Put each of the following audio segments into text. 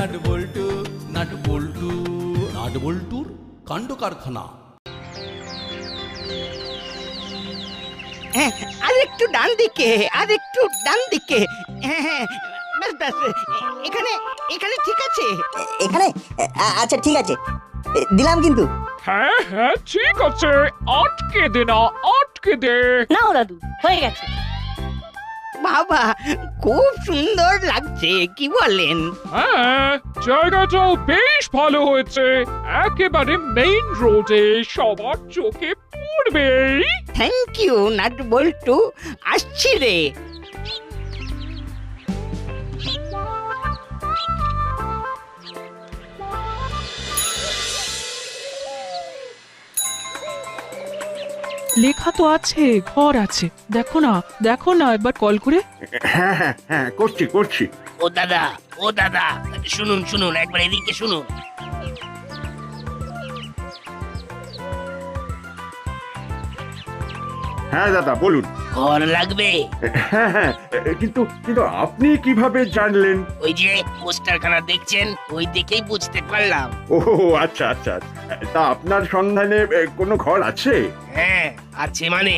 Nut বল্টু nut বল্টু nut বল্টুর কাণ্ড কারখানা হ্যাঁ আর একটু ডান দিকে আর একটু ডান দিকে। হ্যাঁ হ্যাঁ ব্যাস ব্যাস এখানে এখানে ঠিক আছে। এখানে? আচ্ছা ঠিক আছে। দিলাম কিন্তু। হ্যাঁ হ্যাঁ ঠিক আছে। আটকে দে না আটকে দে। নাও দাদু হয়ে গেছে। বাবা খুব সুন্দর লাগছে কি বলেন? হ্যাঁ জায়গাটাও বেশ ভালো হয়েছে। একেবারে মেইন রোডে সবার চোখে পড়বে। থ্যাংক ইউ নাট বল্টু। আসছি রে। লেখা তো আছে ঘর আছে। দেখো না দেখো না একবার কল করে। হ্যাঁ হ্যাঁ হ্যাঁ করছি করছি। ও দাদা ও দাদা শুনুন শুনুন একবার এদিকে শুনুন। হ্যাঁ দাদা বলুন। ঘর লাগবে। হ্যাঁ হ্যাঁ কিন্তু কিন্তু আপনি কীভাবে জানলেন? ওই যে পোস্টারখানা দেখছেন ওই দেখেই বুঝতে পারলাম। ও আচ্ছা আচ্ছা আচ্ছা। তা আপনার সন্ধানে কোনো ঘর আছে? হ্যাঁ আছে মানে?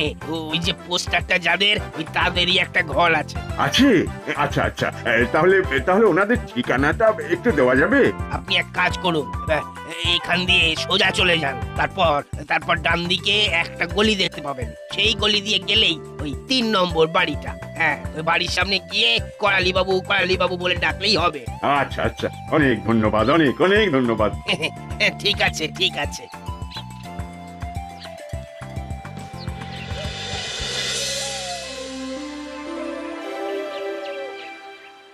ওই যে পোস্টারটা যাদের ওই তাদেরই একটা ঘর আছে। আছে? আচ্ছা আচ্ছা। এ, তাহলে তাহলে ওনাদের ঠিকানাটা একটু দেওয়া যাবে? আপনি এক কাজ করুন আহ, এইখান দিয়ে সোজা চলে যান। তারপর তারপর ডান দিকে একটা গলি দেখতে পাবেন। সেই গলি দিয়ে গেলেই ওই তিন নম্বর বাড়িটা। হ্যাঁ ওই বাড়ির সামনে গিয়ে করালি বাবু করালি বাবু বলে ডাকলেই হবে। আচ্ছা আচ্ছা। অনেক ধন্যবাদ অনেক অনেক ধন্যবাদ। ঠিক আছে ঠিক আছে।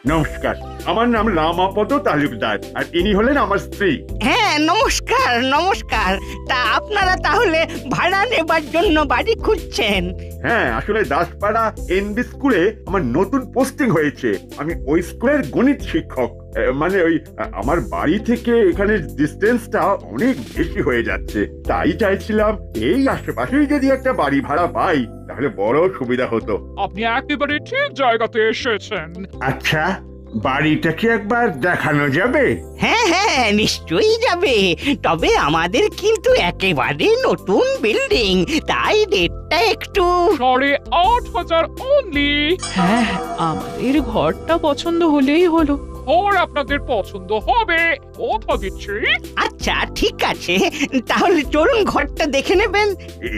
নমস্কার। আমার নাম রামাপদ তালুকদার আর ইনি হলেন আমার স্ত্রী। হ্যাঁ নমস্কার নমস্কার। তা আপনারা তাহলে ভাড়া নেবার জন্য বাড়ি খুঁজছেন? হ্যাঁ আসলে দাসপাড়া এনবি স্কুলে আমার নতুন পোস্টিং হয়েছে। আমি ওই স্কুলের গণিত শিক্ষক। মানে ওই আমার বাড়ি থেকে এখানে ডিস্টেন্সটা অনেক বেশি হয়ে যাচ্ছে। তাই চাইছিলাম এই আশেপাশেই যদি একটা বাড়ি ভাড়া পাই তাহলে বড় সুবিধা হতো। আপনি একেবারে ঠিক জায়গাতে এসেছেন। আচ্ছা বাড়িটা কি একবার দেখানো যাবে? হ্যাঁ হ্যাঁ নিশ্চয়ই যাবে। তবে আমাদের কিন্তু একেবারে নতুন বিল্ডিং তাই রেটটা একটু সাড়ে আট হাজার অনলি হ্যাঁ হ্যাঁ, আমাদের ঘরটা পছন্দ হলেই হলো। ঘর আপনাদের পছন্দ হবে। কথা দিচ্ছি। আচ্ছা ঠিক আছে। তাহলে চলুন ঘরটা দেখে নেবেন।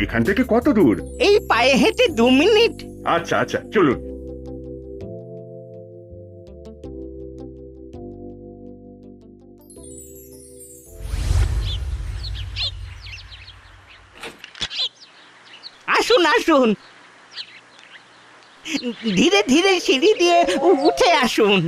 এখান থেকে কত দূর? এই পায়ে হেঁটে দু মিনিট। আচ্ছা আচ্ছা চলুন। আসুন আসুন। ধীরে ধীরে সিঁড়ি দিয়ে উঠে আসুন।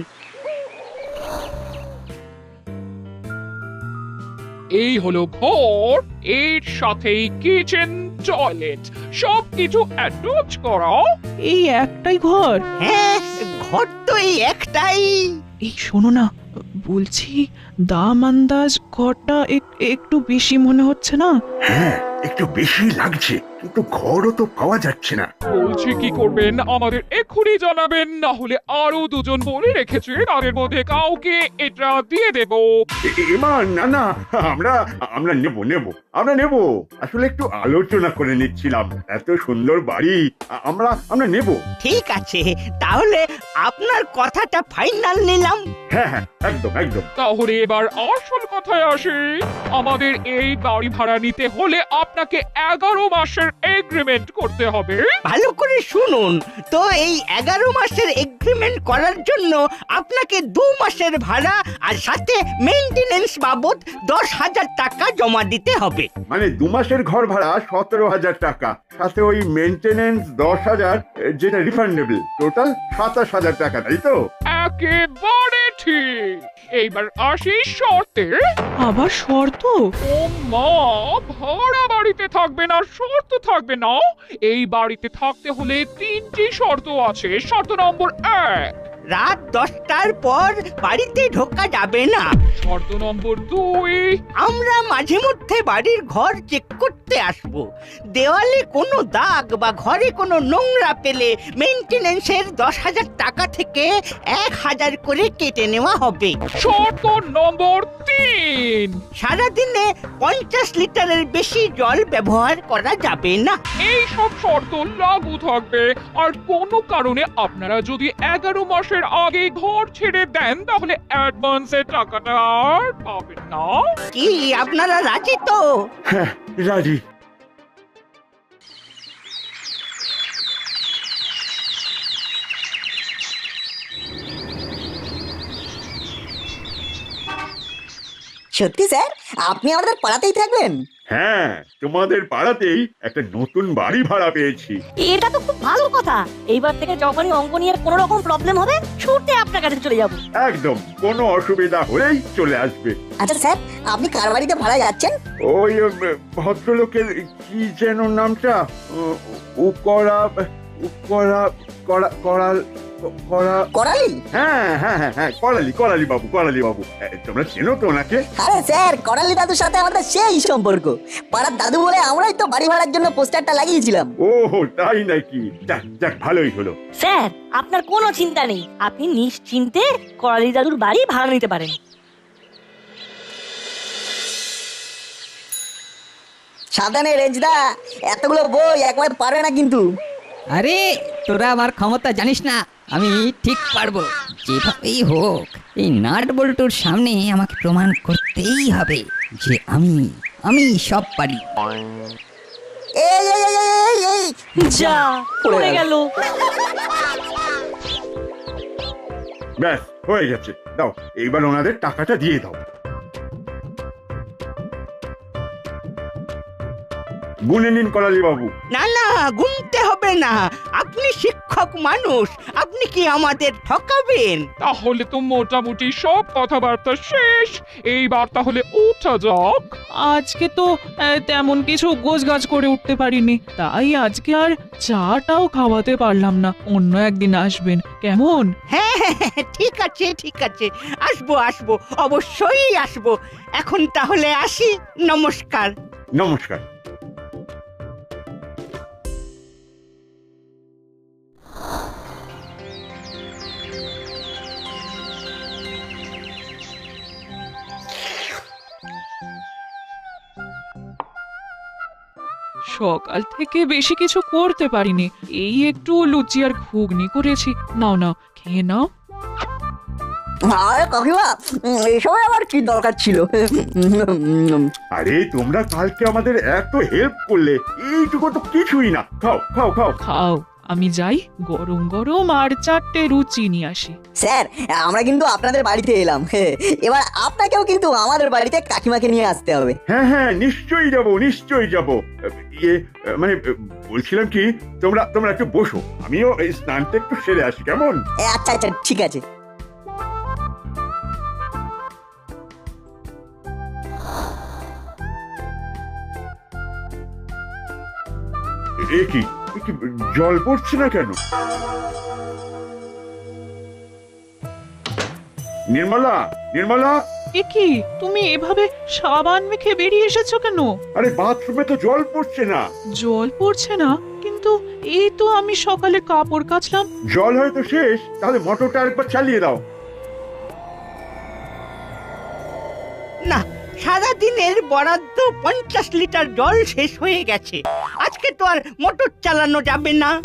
এই হলো ঘর এর সাথেই কিচেন টয়লেট সবকিছু অ্যাটাচ করা। এই একটাই ঘর। হ্যাঁ ঘর তো এই একটাই। এই শোনো না বলছি দাম আন্দাজ ঘরটা এক- একটু বেশি মনে হচ্ছে না? হ্যাঁ একটু বেশি লাগছে কিন্তু ঘরও তো পাওয়া যাচ্ছে না। বলছি কি করবেন? আমাদের এক্ষুনি জানাবেন না হলে আরও দুজন বলে রেখেছে তাদের মধ্যে কাউকে এটা দিয়ে দেব। এমা না না আমরা আমরা নেব নেব আমরা নেব। আসলে একটু আলোচনা করে নিচ্ছিলাম এত সুন্দর বাড়ি আমরা আমরা নেব। ঠিক আছে তাহলে আপনার কথাটা ফাইনাল নিলাম। হ্যাঁ হ্যাঁ একদম একদম। তাহলে এবার আসল কথায় আসি। আমাদের এই বাড়ি ভাড়া নিতে হলে আপনাকে এগারো মাসের এগ্রিমেন্ট করতে হবে। ভালো করে শুনুন তো এই এগারো মাসের এগ্রিমেন্ট করার জন্য আপনাকে দু মাসের ভাড়া আর সাথে মেইনটেনেন্স বাবদ দশ হাজার টাকা জমা দিতে হবে। মানে দু মাসের ঘর ভাড়া সতেরো হাজার টাকা সাথে ওই মেনটেনেন্স দশ হাজার যেটা রিফান্ডেবল টোটাল সাতাশ হাজার টাকা তাই তো? একেবারে ঠিক এইবার আসি শর্তে। আবার শর্ত? ও মা ভাড়া বাড়িতে থাকবে না শর্ত থাকবে না। এই বাড়িতে থাকতে হলে তিনটি শর্ত আছে। শর্ত নম্বর এক রাত দশটার পর বাড়িতে ঢোকা যাবে না। শর্ত নম্বর দুই। আমরা মাঝে মধ্যে বাড়ির ঘর চেক করতে আসব। দেওয়ালে কোনো দাগ বা ঘরে কোনো নোংরা পেলে মেনটেনেন্সের দশ হাজার টাকা থেকে এক হাজার করে কেটে নেওয়া হবে। শর্ত নম্বর তিন। সারাদিনে পঞ্চাশ লিটারের বেশি জল ব্যবহার করা যাবে না। এই সব শর্ত লাগু থাকবে। আর কোনো কারণে আপনারা যদি এগারো মাসের আগে ঘর ছেড়ে দেন তাহলে অ্যাডভান্সের টাকাটা আর পাবেন না। কি আপনারা রাজি তো? হ্যাঁ রাজি। সত্যি স্যার? আপনি আমাদের পাড়াতেই থাকবেন? হ্যাঁ তোমাদের পাড়াতেই একটা নতুন বাড়ি ভাড়া পেয়েছি। এটা তো খুব ভালো কথা। এইবার থেকে যখনই অঙ্ক নিয়ে কোনো রকম প্রবলেম হবে ছুটে আপনার কাছে চলে যাব। একদম কোনো অসুবিধা হলেই চলে আসবে। আচ্ছা স্যার আপনি কার বাড়িতে ভাড়া যাচ্ছেন? ওই উম, ভদ্রলোকের কি যেন নামটা? উ- উকরা উকরা করা করাল করা করালি? হ্যাঁ হ্যাঁ হ্যাঁ হ্যাঁ করালি করালি বাবু করালি বাবু। তোমরা চেনো তো ওনাকে? আরে স্যার করালি দাদুর সাথে আমাদের সেই সম্পর্ক। পাড়ার দাদু বলে আমরাই তো বাড়ি ভাড়ার জন্য পোস্টারটা লাগিয়েছিলাম। ও তাই নাকি? যাক যাক ভালোই হলো। স্যার আপনার কোনো চিন্তা নেই। আপনি নিশ্চিন্তে করালি দাদুর বাড়ি ভাড়া নিতে পারেন। সাবধানে রেঞ্জদা এতগুলো বই একবার পারবে না কিন্তু। আরে তোরা আমার ক্ষমতা জানিস না আমি ঠিক পারব। যেভাবেই হোক এই নাট বল্টুর সামনে আমাকে প্রমাণ করতেই হবে যে আমি আমি সব পারি। এই এই এই, এই, এই, এই। যা পড়ে গেল। ব্যাস হয়ে গেছে। দাও এইবার ওনাদের টাকাটা দিয়ে দাও। গুনে নিন করালি বাবু। না না গুনতে হবে না। আপনি শিক্ষক মানুষ আপনি কি আমাদের ঠকাবেন? তাহলে তো মোটামুটি সব কথাবার্তা শেষ। এইবার তাহলে উঠা যাক। আজকে তো আহ, তেমন কিছু গোছগাছ করে উঠতে পারিনি। তাই আজকে আর চাটাও খাওয়াতে পারলাম না। অন্য একদিন আসবেন। কেমন? হ্যাঁ হ্যাঁ, হ্যাঁ, ঠিক আছে ঠিক আছে। আসব আসব অবশ্যই আসব। এখন তাহলে আসি। নমস্কার। নমস্কার। সকাল থেকে বেশি কিছু করতে পারিনি। এই একটু লুচি আর ঘুগনি করেছি। নাও নাও খেয়ে নাও। আরে কাকিমা এসবে আবার কি দরকার ছিল? আরে তোমরা কালকে আমাদের এত হেল্প করলে এইটুকু তো কিছুই না। খাও খাও খাও। খাও। আমি যাই গরম গরম আর চারটে রুচি নিয়ে আসি। স্যার আমরা কিন্তু আপনাদের বাড়িতে এলাম। এবার আপনাকেও কিন্তু আমাদের বাড়িতে কাকিমাকে নিয়ে আসতে হবে। হ্যাঁ হ্যাঁ নিশ্চয়ই যাব নিশ্চয়ই যাব। ইয়ে মানে বলছিলাম কি তোমরা তোমরা একটু বসো। আমিও এই স্নানটা একটু সেরে আসি কেমন? আচ্ছা আচ্ছা ঠিক আছে। এ এ কি? জল পড়ছে না কেন? নির্মলা নির্মলা! কি? তুমি এভাবে সাবান মেখে বেরিয়ে এসেছ কেন? আরে বাথরুমে তো জল পড়ছে না। জল পড়ছে না? কিন্তু এই তো আমি সকালে কাপড় কাচলাম। জল হয়তো শেষ তাহলে মোটরটা একবার চালিয়ে দাও। সারাদিনের বরাদ্দ পঞ্চাশ লিটার জল শেষ হয়ে গেছে। আজকে তো আর মোটর চালানো যাবে না।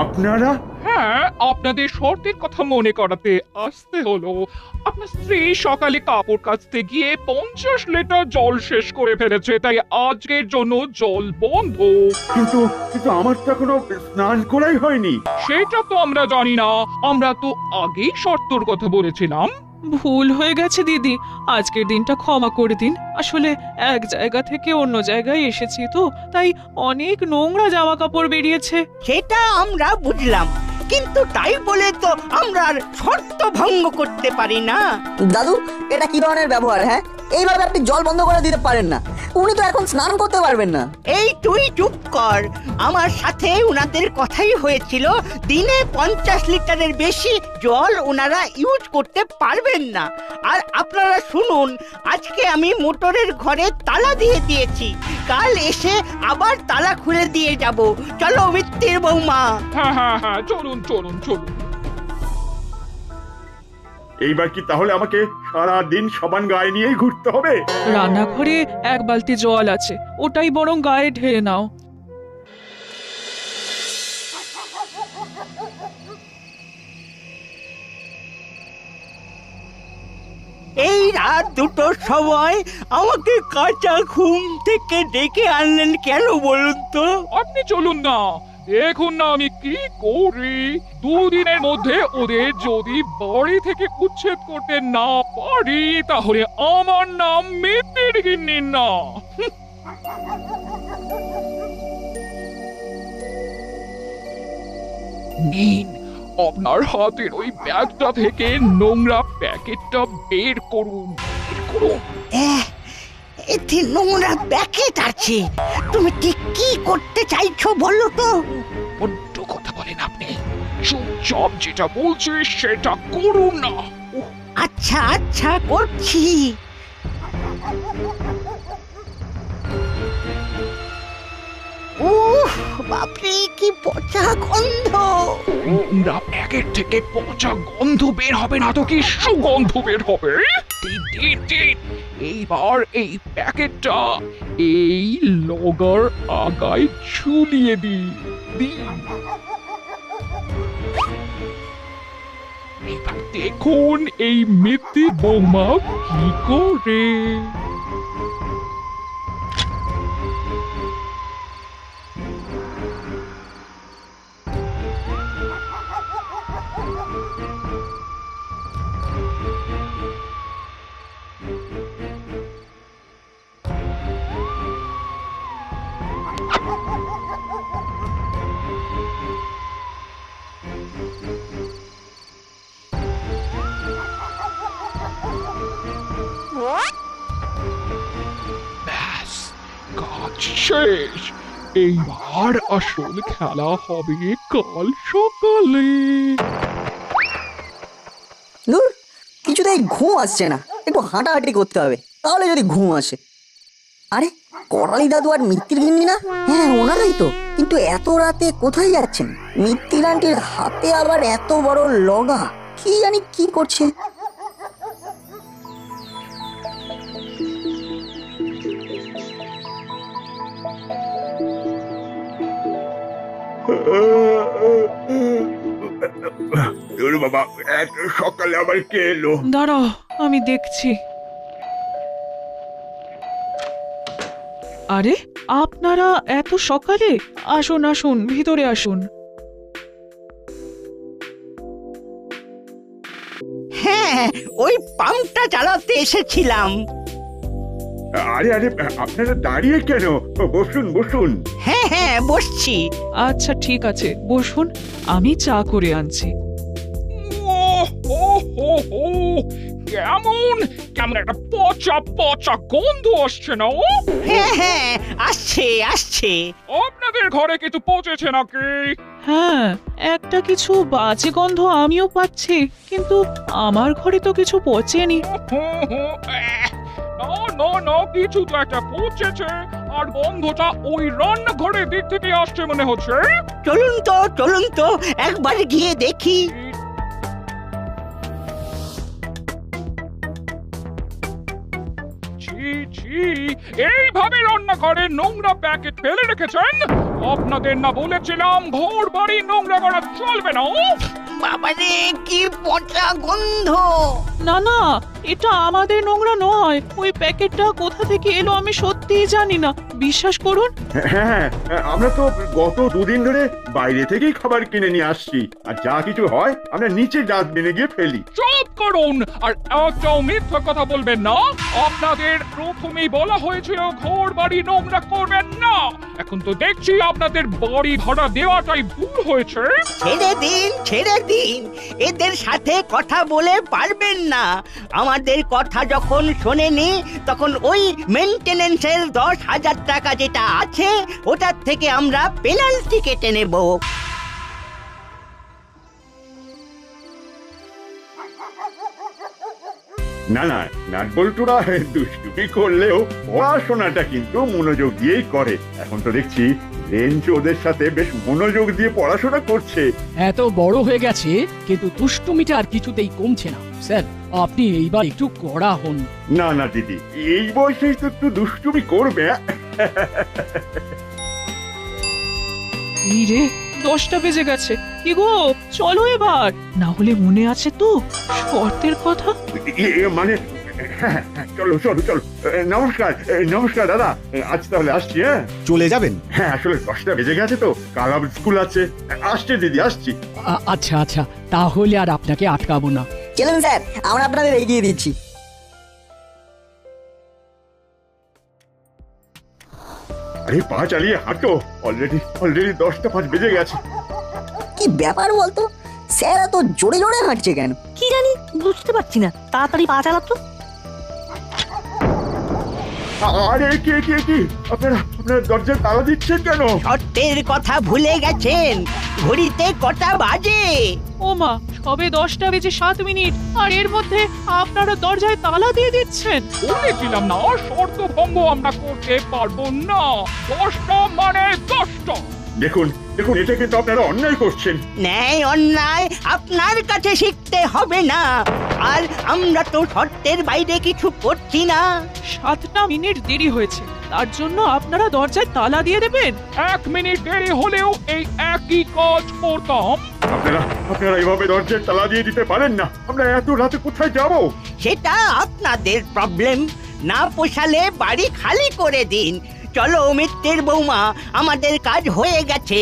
আপনারা? হ্যাঁ আপনাদের শর্তের কথা মনে করাতে আসতে হলো। আপনার স্ত্রী সকালে কাপড় কাচতে গিয়ে পঞ্চাশ লিটার জল শেষ করে ফেলেছে তাই আজকের জন্য জল বন্ধ। কিন্তু কিন্তু আমার তো এখনও স্নান করাই হয়নি। সেটা তো আমরা জানি না। আমরা তো আগেই শর্তর কথা বলেছিলাম। ভুল হয়ে গেছে দিদি। আজকের দিনটা ক্ষমা করে দিন। আসলে এক জায়গা থেকে অন্য জায়গায় এসেছি তো তাই অনেক নোংরা জামা কাপড় বেরিয়েছে। সেটা আমরা বুঝলাম। কিন্তু তাই বলে তো আমরা আর শর্ত ভঙ্গ করতে পারি না। দাদু এটা কি ধরনের ব্যবহার হ্যাঁ? এইভাবে আপনি জল বন্ধ করে দিতে পারেন না। উনি তো এখন স্নান করতে পারবেন না। এই তুই চুপ কর। আমার সাথে উনাদের কথাই হয়েছিল দিনে পঞ্চাশ লিটারের বেশি জল ওনারা ইউজ করতে পারবেন না। আর আপনারা শুনুন আজকে আমি মোটরের ঘরে তালা দিয়ে দিয়েছি। কাল এসে আবার তালা খুলে দিয়ে যাব। চলো মিত্তির বৌমা। হ্যাঁ হ্যাঁ হ্যাঁ চলুন চলুন চলুন। এইবার কি তাহলে আমাকে সারা দিন সাবান গায়ে নিয়েই ঘুরতে হবে? রান্নাঘরে এক বালতি জল আছে ওটাই বরং গায়ে ঢেলে নাও। এই রাত দুটোর সময় আমাকে কাঁচা ঘুম থেকে ডেকে আনলেন কেন বলুন তো? আপনি চলুন না দেখুন না আমি কি করি। দুদিনের মধ্যে ওদের যদি বাড়ি থেকে উচ্ছেদ করতে না পারি তাহলে আমার নাম মিত্তির গিন্নি না। নিন আপনার হাতের ওই ব্যাগটা থেকে নোংরা প্যাকেটটা বের করুন। বের করুন। এতে নোংরা প্যাকেট আছে। তুমি ঠিক কি করতে চাইছো বলো তো? বড্ড কথা বলেন আপনি। চুপচাপ যেটা বলছি সেটা করুন না। আচ্ছা আচ্ছা করছি। উফ বাপরে কি পচা গন্ধ। নোংরা প্যাকেট থেকে পচা গন্ধ বের হবে না তো কি সুগন্ধ বের হবে? দিন, দিন, দিন। এইবার এই প্যাকেটটা এই লগার আগায় ঝুলিয়ে দি। দেখুন এই মিথ্যে বৌমা কি করে। শেষ। এইবার আসল খেলা হবে কাল সকালে। দূর কিছুতেই ঘুম আসছে না। একটু হাঁটাহাঁটি করতে হবে, তাহলে যদি ঘুম আসে। আরে, করালি দাদু আর মিত্তির গিন্নি না? হ্যাঁ ওনারাই তো। কিন্তু এত রাতে কোথায় যাচ্ছেন? মিত্তির আন্টির হাতে আবার এত বড় লগা। কি জানি কি করছে? দূর বাবা এত সকালে আবার কে এলো? দাঁড়াও আমি দেখছি। আরে আপনারা এত সকালে? আসুন আসুন ভিতরে আসুন। হ্যাঁ ওই পাম্পটা চালাতে এসেছিলাম। আরে আরে আপনারা দাঁড়িয়ে কেন? বসুন বসুন। হ্যাঁ হ্যাঁ বসছি। আচ্ছা ঠিক আছে। বসুন আমি চা করে আনছি। কেমন? কেমন একটা পচা পচা গন্ধ আসছে না ও? হ্যাঁ হ্যাঁ আসছে আসছে। আপনাদের ঘরে কিছু পচেছে নাকি? হ্যাঁ একটা কিছু বাজে গন্ধ আমিও পাচ্ছি কিন্তু আমার ঘরে তো কিছু পচেনি। হুম, এহ, না না না কিছু তো একটা পচেছে। আর গন্ধটা ওই রান্নাঘরের দিক থেকে আসছে মনে হচ্ছে। চলুন তো চলুন তো একবার গিয়ে দেখি। ছি ছি এইভাবে রান্নাঘরে নোংরা প্যাকেট ফেলে রেখেছেন? আপনাদের না বলেছিলাম ঘর বাড়ি নোংরা করা চলবে না! বাবারে কি পচা গন্ধ! না না এটা আমাদের নোংরা নয়। ওই প্যাকেটটা কোথা থেকে এলো আমি সত্যিই জানি না। বিশ্বাস করুন। হ্যাঁ আমরা তো গত দুদিন ধরে বাইরে থেকেই খাবার কিনে নিয়ে আসছি। আর যা কিছু হয় আমরা নিচে ডাস্টবিনে গিয়ে ফেলি। চুপ করুন! আর একটাও মিথ্যা কথা বলবেন না। আপনাদের প্রথমেই বলা হয়েছিল ঘর বাড়ি নোংরা করবেন না। এখন তো দেখছি আপনাদের বাড়ি ভাড়া দেওয়াটাই ভুল হয়েছে। ছেড়ে দিন ছেড়ে দিন। এদের সাথে কথা বলে পারবেন না। আমাদের কথা যখন শোনেনি, তখন ওই মেনটেনেন্সের দশ হাজার টাকা যেটা আছে, ওটার থেকে আমরা পেনাল্টি কেটে নেব। না না, নাটবল্টুরা, দুষ্টুমি করলেও পড়াশোনাটা কিন্তু মনোযোগ দিয়েই করে। এখন তো দেখছি রেঞ্জ ওদের সাথে বেশ মনোযোগ দিয়ে পড়াশোনা করছে। এত বড় হয়ে গেছে কিন্তু দুষ্টুমিটা আর কিছুতেই কমছে না। স্যার আপনি এইবার একটু কড়া হন। না না দিদি এই বয়সেই তো একটু দুষ্টুমি করবে। এই রে দশটা বেজে গেছে। কি গো চলো এবার। না হলে মনে আছে তো শর্তের কথা? মানে চলো চলো চলো। নমস্কার নমস্কার দাদা। আজ তাহলে আসছি হ্যাঁ? চলে যাবেন? হ্যাঁ আসলে দশটা বেজে গেছে তো। কাল আবার স্কুল আছে। আসছে দিদি আসছি। আচ্ছা আচ্ছা। তাহলে আর আপনাকে আটকাবো না। চলুন স্যার আমরা আপনাদের এগিয়ে দিচ্ছি। আরে পা চালিয়ে হাঁটো। অলরেডি অলরেডি দশটা পাঁচ বেজে গেছে। কি ব্যাপার বলতো? স্যার এত জোরে জোরে হাঁটছে কেন? কি জানি বুঝতে পারছি না। তাড়াতাড়ি পা চালাতো। আরে কে কে কি? আপনারা আপনারা দরজায় তালা দিচ্ছেন কেন? শর্তের কথা ভুলে গেছেন। ঘড়িতে কটা বাজে? ও মা সবে দশটা বেজে সাত মিনিট। আর এর মধ্যে আপনারা দরজায় তালা দিয়ে দিচ্ছেন। বলেছিলাম না শর্ত ভঙ্গ আমরা করতে পারব না। দশটা মানে দশটা। দেখুন দেখুন এটা কিন্তু আপনারা অন্যায় করছেন। ন্যায় অন্যায় আপনার কাছে শিখতে হবে না। আর আমরা তো শর্তের বাইরে কিছু করছি না। সাতটা মিনিট দেরি হয়েছে। তার জন্য আপনারা দরজায় তালা দিয়ে দেবেন। এক মিনিট দেরি হলেও এই একই কাজ করতাম। আপনারা আপনারা এইভাবে দরজায় তালা দিয়ে দিতে পারেন না। আমরা এত রাতে কোথায় যাব? সেটা আপনাদের প্রবলেম না পোষালে বাড়ি খালি করে দিন। চলো মিত্রের বৌমা আমাদের কাজ হয়ে গেছে।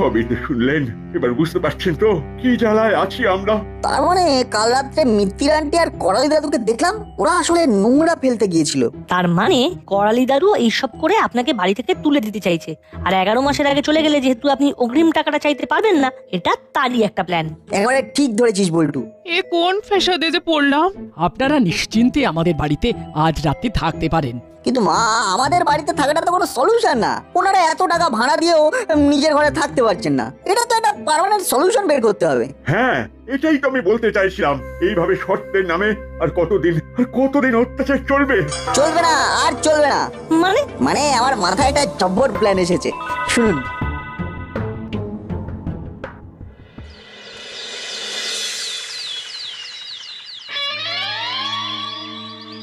সবই তো শুনলেন। এবার বুঝতে পারছেন তো কি জ্বালায় আছি আমরা? তার মানে কাল রাত্রে মিত্তির আন্টি আর করালি দাদুকে দেখলাম ওরা আসলে নোংরা ফেলতে গিয়েছিল। তার মানে করালি দাদু এইসব করে আপনাকে বাড়ি থেকে তুলে দিতে চাইছে। আর এগারো মাসের আগে চলে গেলে যেহেতু আপনি অগ্রিম টাকাটা চাইতে পারবেন না এটা তারই একটা প্ল্যান একেবারে ঠিক ধরেছিস বল্টু। এ কোন ফেসাদে যে পড়লাম? আপনারা নিশ্চিন্তে আমাদের বাড়িতে আজ রাতে থাকতে পারেন। কিন্তু মা আমাদের বাড়িতে থাকাটা তো কোনো সলিউশন না। ওনারা এত টাকা ভাড়া দিয়েও নিজের ঘরে থাকতে পারছেন না। এটা তো একটা পার্মানেন্ট সলিউশন বের করতে হবে। হ্যাঁ এটাই তো আমি বলতে চাইছিলাম। এইভাবে শর্তের নামে আর কতদিন আর কতদিন অত্যাচার চলবে? চলবে না আর চলবে না। মানে? মানে আমার মাথায় একটা জব্বর প্ল্যান এসেছে। শুনুন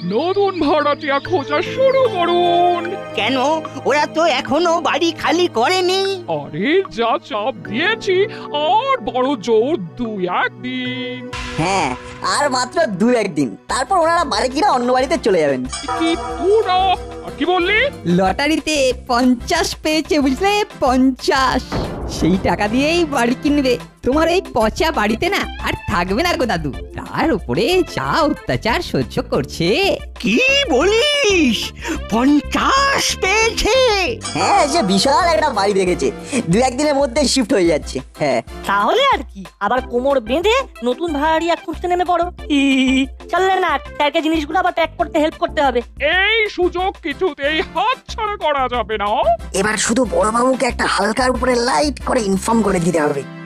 নতুন ভাড়াটিয়া খোঁজা শুরু করুন। কেন? ওরা তো এখনও বাড়ি খালি করেনি। আরে যা চাপ দিয়েছি আর বড় জোর দুই একদিন। হ্যাঁ আর মাত্র দু একদিন। তারপর ওনারা বাড়ি কিনা অন্য বাড়িতে চলে যাবেন। কি পুরা? আর কি বললি? লটারিতে পঞ্চাশ পেয়েছে বুঝলে? পঞ্চাশ। সেই টাকা দিয়েই বাড়ি কিনবে। তোমার এই পচা বাড়িতে না আর থাকবে না গো দাদু। তার উপরে যা অত্যাচার সহ্য করছে। কি বলিস? পঞ্চাশ পেয়েছে। হ্যাঁ সে বিশাল একটা বাড়ি দেখেছে। দু একদিনের মধ্যে শিফট হয়ে যাচ্ছে। হ্যাঁ। তাহলে আর কি? আবার কোমর বেঁধে নতুন ভাড়াটিয়া খুঁজতে নেমে পড়ো। ই, চললে না স্যারকে জিনিসগুলো আবার প্যাক করতে হেল্প করতে হবে। এই সুযোগ কিছুতেই হাত ছাড়া করা যাবে না। এবার শুধু বড়বাবুকে একটা হালকার উপরে লাইট করে ইনফর্ম করে দিতে হবে।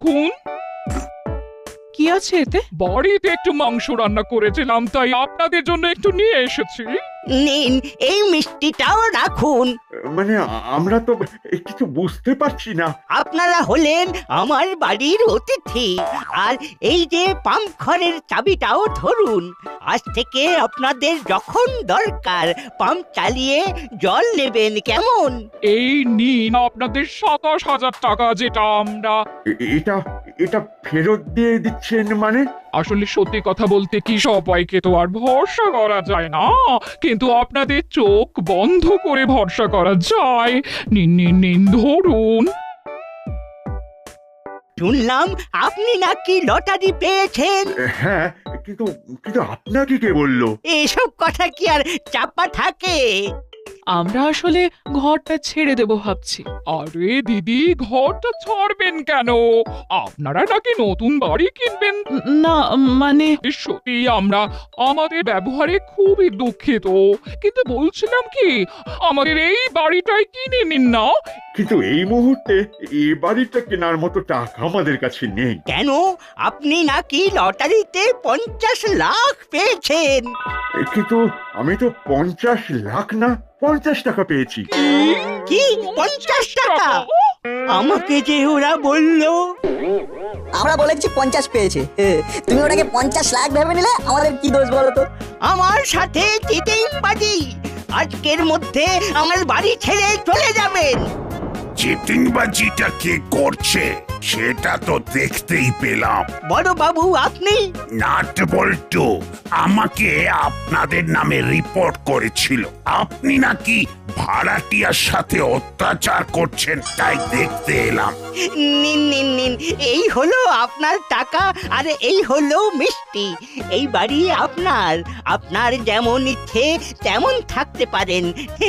রাখুন। কি আছে এতে? বাড়িতে একটু মাংস রান্না করেছিলাম তাই আপনাদের জন্য একটু নিয়ে এসেছি। নিন এই মিষ্টিটাও রাখুন। মানে আমরা তো কিছু বুঝতে পারছি না। আপনারা হলেন আমার বাড়ির অতিথি আর এই যে পাম্প ঘরের চাবিটাও ধরুন। আজ থেকে আপনাদের যখন দরকার পাম্প চালিয়ে জল নেবেন কেমন? এই নিন আপনাদের সাতাশ হাজার টাকা যেটা আমরা। এটা এটা ফেরত দিয়ে দিচ্ছেন মানে? আসলে সত্যি কথা বলতে কি সবাইকে তো আর ভরসা করা যায় না। কিন্তু আপনাদের চোখ বন্ধ করে ভরসা করা যায়। নিন নিন নিন ধরুন। শুনলাম আপনি নাকি লটারি পেয়েছেন। হ্যাঁ কিন্তু কিন্তু আপনাকে কে বলল? এসব কথা কি আর চাপা থাকে? আমরা আসলে ঘরটা ছেড়ে দেব ভাবছি। আরে দিদি ঘরটা ছাড়বেন কেন? আপনারা নাকি নতুন বাড়ি কিনবেন? না মানে সত্যি আমরা আমাদের ব্যবহারে খুবই দুঃখিত। কিন্তু বলছিলাম কি আমাদের এই বাড়িটাই কিনে নিন না। কিন্তু এই মুহূর্তে এ বাড়িটা কেনার মতো টাকা আমাদের কাছে নেই। কেন? আপনি নাকি লটারিতে পঞ্চাশ লাখ পেয়েছেন। কিন্তু আমি তো পঞ্চাশ লাখ না পঞ্চাশ টাকা পেয়েছি। কি? পঞ্চাশ টাকা আমাকে যে ওরা বলল। আমরা বলেছি পঞ্চাশ পেয়েছে। তুমি ওটাকে পঞ্চাশ লাখ ভেবে নিলে আমাদের কি দোষ বলো তো? আমার সাথে চিটিং বাজি। আজকের মধ্যে আমার বাড়ি ছেড়ে চলে যাবেন। চিটিংবাজিটা কে করছে সেটা তো দেখতেই পেলাম। বড় বাবু আপনি? নাট বল্টু আমাকে আপনাদের নামে রিপোর্ট করেছিল। আপনি নাকি ভাড়াটিয়ার সাথে অত্যাচার করছেন তাই দেখতে এলাম। নিন নিন নিন এই হলো আপনার টাকা আর এই হলো মিষ্টি। এই বাড়ি আপনার আপনার যেমন ইচ্ছে তেমন থাকতে পারেন।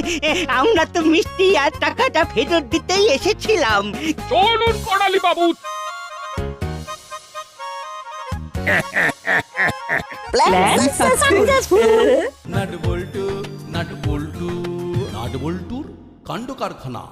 আমরা তো মিষ্টি আর টাকাটা ফেরত দিতেই এসেছিলাম? চলুন কড়ালি বাবু। নাট বল্টু নাট বল্টু নাট বল্টুর কাণ্ড কারখানা